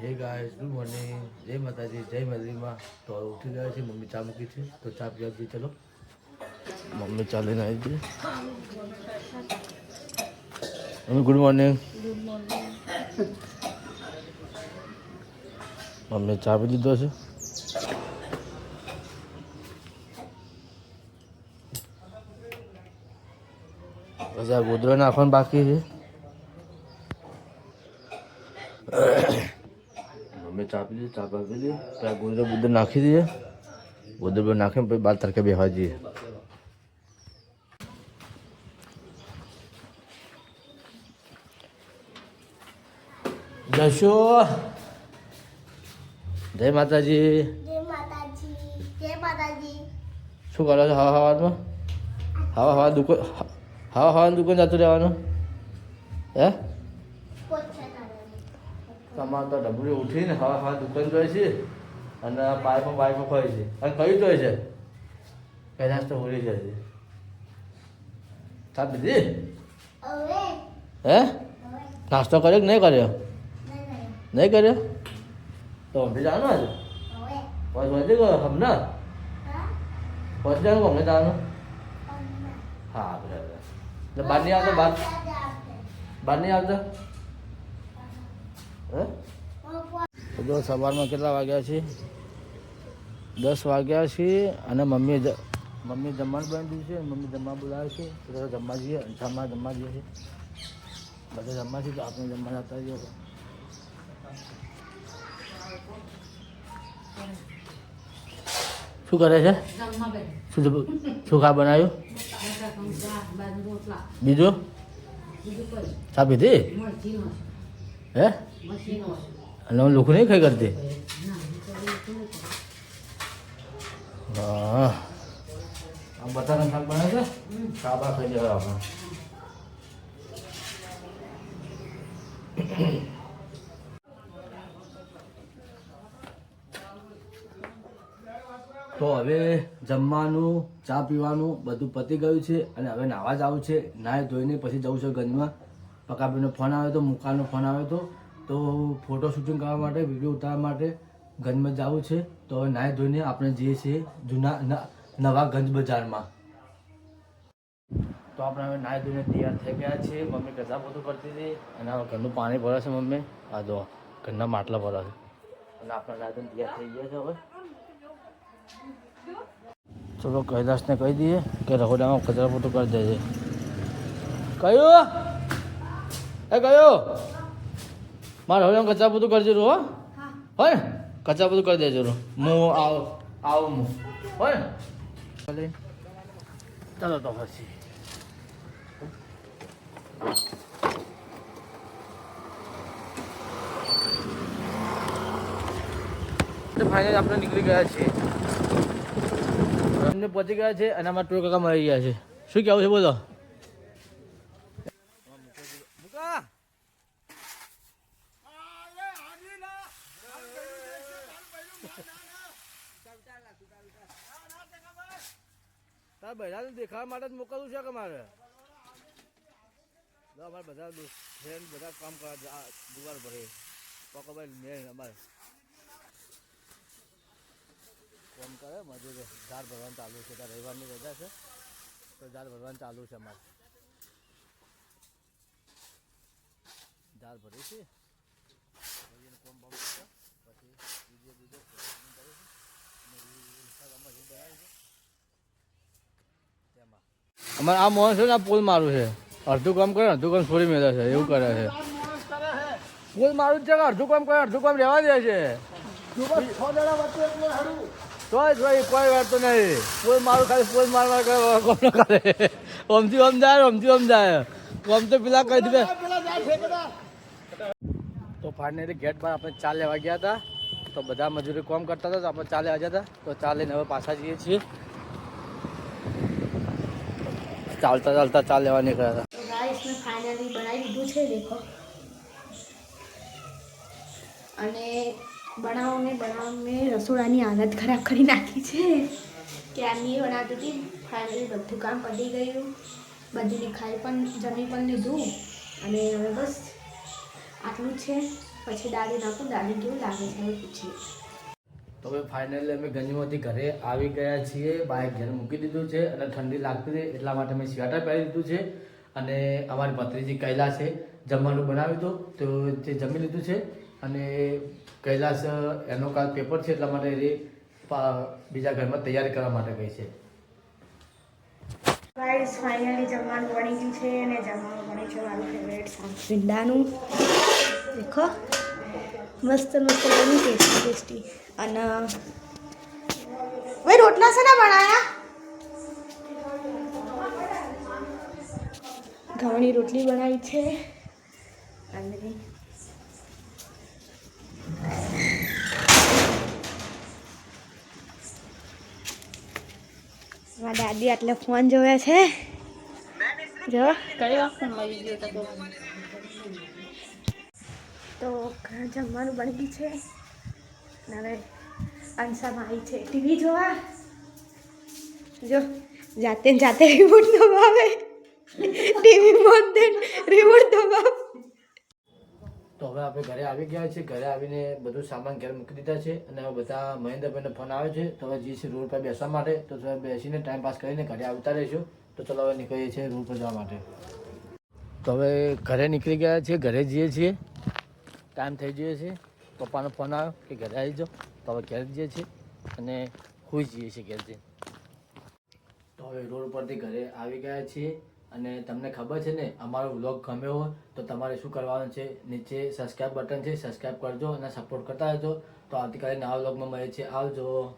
હે ગાય good morning જય માતાજી જય માતાજીમાં તો ઉઠી ગયા છે મમ્મી ચા મૂકી છે. તો ચા પીવા જઈએ, ચલો. મમ્મી ચા લઈને આવી છે મમ્મી ગુડ મોર્નિંગ મમ્મી ચા પી દીધો છે? પછી આ ગોદરો નાખવાનું બાકી છે. મમ્મી ચા પી લીધી ચા પા પી લીધી પછી આ ગોદરો બુદર નાખી દઈએ ગોદર પર નાખીને પછી બાર તડકે બેસવા જઈએ જશો જય માતાજી જય માતાજી જય માતાજી શું કરો છો? હવા હવામાં હવા હવા દુકાન હવા હવાની દુકાન જતું રહેવાનું? હે? પોછા કાઢવાની તમારે તો ડબરી ઉઠીને હવે હવે દુકાન જોઈએ છે અને પાઇપો પાઇપો ખોય છે. અને કયું જોઈએ છે? કદાચ તો ઉડી જાય છે. સાત દીધી? હે? નાસ્તો કર્યો કે નહીં કર્યો? નહીં કર્યો? તો અમે જવાનું આજે? પછી વધી ગયો હમણાં? પછી જવાનું? અમને જાણો હા બરાબર. બહાર નહીં આવતો? બહાર? બહાર નહીં આવતો? હે? જો સવારમાં કેટલા વાગ્યા છે? દસ વાગ્યા છે અને મમ્મી મમ્મી જમવાનું બનાવી છે મમ્મી જમવા બોલાવે છે બધા જમવા જઈએ જમવા જમવા જઈએ છે બધા જમવા છે તો આપણે જમવા જતા જઈએ શું કરે છે? શું શું ખા બનાવ્યું? બીજું? ચા પીધી? હે? હું લોકો નહીં ખાઈ કરતી? હા આમ બટાકા શાક બને છે? કાબા ખાઈ જવા આપણે. તો હવે જમવાનું ચા પીવાનું બધું પતી ગયું છે અને હવે નાવા જવું છે. નાહી ધોઈને પછી જવું છે ગંજમાં પકાબીનો ફોન આવ્યો તો, મુકાનો ફોન આવ્યો હતો તો ફોટો શૂટિંગ કરવા માટે, વીડિયો ઉતારવા માટે ગંજમાં જવું છે. તો હવે નાહી ધોઈને આપણે જઈએ છીએ જૂના નવા ગંજ બજારમાં. તો આપણે હવે નાહી ધોઈને તૈયાર થઈ ગયા છીએ. મમ્મી કચા બધું કરતી હતી અને ઘરનું પાણી ભરે છે મમ્મી. આ જો ઘરના માટલા ભરે છે. અને આપણે નાહી ધોઈને તૈયાર થઈ ગયા છે હવે. ચલો કૈલાસને કહી દઈએ કે રહોડામાં કચરા પોતું કરી દેજે. કયું? એ કયો? મારે હવે કચરા બધું કરજો હો હોય ને? કચરા બધું કરી દેજો હું આવ, આવું હું. હોય. ચાલો તો પછી. ફાઇનલ આપણે નીકળી ગયા છીએ. અમને પહોંચી ગયા છે અને અમારા ટોળ કાકા મળી ગયા છે. શું કહેવું છે બોલો? તારા બધાને દેખાવા માટે જ મોકલવું છે કે મારે? અમારે બધા ફ્રેન્ડ બધા કામ કરે દુવાર ભરે પકોભાઈ મેળ અમારે. ફોન કરે, મજૂર ઝાડ ભરવાનું ચાલુ છે, ત્યાં રવિવારની રજા છે. તો ઝાડ ભરવાનું ચાલુ છે અમારે. ઝાડ ભરી છે કોમ. પછી બીજે બીજો program કરે છે. અને રી- ઇન્સ્ટાગ્રામમાં રીલ બનાવે છે. તેમાં અમારે આ મોહન છે ને આ પોલ મારું છે. અડધું કામ કરે અડધું કામ છોડી મેળે છે, એવું કરે છે. પોલ મારું છે અડધું કામ કરે, અડધું કામ રહેવા દે છે. કોઈ વાત નહીં. કોઈ મારું ખાલી કોઈ માર માર કરે કોમ કરે? ઓમથી ઓમ જાય, ઓમથી ઓમ જાય. ઓમ તો પેલા કહી દીધે તો ફાઇનલી ગેટ પર આપણે ચા લેવા ગયા હતા. તો બધા મજૂરી કોમ કરતા હતા, તો આપણે ચાલે આવ્યા હતા. તો ચાલે લઈને હવે પાછા જઈએ છીએ. ચાલતા ચાલતા ચા લેવા નીકળ્યા હતા. મેં ફાઇનલી બનાવી દીધું છે, દેખો. અને બનાવને બનાવવા મેં રસોડાની હાલત ખરાબ કરી નાખી છે. ક્યારની બનાવતી હતી ફાઇનલી બધું કામ પતી ગયું. બધી ખાઈ પણ, જમી પણ લીધું. અને હવે બસ, આટલું છે. પછી દાદી નાખું દાદી કેવું લાગે છે એવું પૂછીએ. તો હવે ફાઇનલી અમે ગંજમાંથી ઘરે આવી ગયા છીએ. બાઇક ઘેર મૂકી દીધું છે અને ઠંડી લાગતી હતી એટલા માટે મેં સ્વેટર પહેરી દીધું છે. અને અમારી ભત્રીજી કૈલાસ જમવાનું બનાવ્યું હતું. તો તે જમી લીધું છે. અને કૈલાસ એનો કાલ પેપર છે એટલા માટે એ બીજા ઘરમાં તૈયારી કરવા માટે ગઈ છે. ફાઇનલી જમવાનું બની ગયું છે અને જમવાનું બની છે મારું ફેવરેટ ભીંડાનું. દેખો. મસ્ત મસ્ત, બની ટેસ્ટી ટેસ્ટી અને ભાઈ રોટલા છે ને બનાયા? ઘઉંની રોટલી બનાવી છે. અને મારા દાદી આટલે ફોન જોવે છે. જો. કઈ વખત મળી તો? જમવાનું બની ગયું છે. હવે અંશામાં આવી છે. ટીવી જોવા? જો, જાતે જાતે રિમોટ દબાવે. ટીવી બંધ દે રિમોટ દબાવ. તો હવે આપણે ઘરે આવી ગયા છે ઘરે આવીને બધું સામાન ઘરે મૂકી દીધા છે અને હવે બધા મહેન્દ્રભાઈનો ફોન આવે છે. તો હવે જઈએ છીએ રોડ પર બેસવા માટે. તો હવે બેસીને ટાઈમ પાસ કરીને ઘરે આવતા રહીશું. તો ચલો હવે નીકળીએ છીએ રોડ પર જવા માટે. તો હવે ઘરે નીકળી ગયા છીએ. ઘરે જઈએ છીએ. ટાઈમ થઈ ગયો છે. પપ્પાનો ફોન આવ્યો કે ઘરે આવી જાઓ. તો હવે ઘેર જઈએ છીએ અને હોઈ જઈએ છીએ ઘેરથી તો હવે રોડ પરથી ઘરે આવી ગયા છીએ અને તમને ખબર છે ને, અમારો વ્લોગ ગમ્યો હોય તો તમારે શું કરવાનું છે? નીચે સબસ્ક્રાઈબ બટન છે સબસ્ક્રાઈબ કરજો અને સપોર્ટ કરતા રહેજો. તો આવતીકાલે નવા વ્લોગમાં મળે છે આવજો.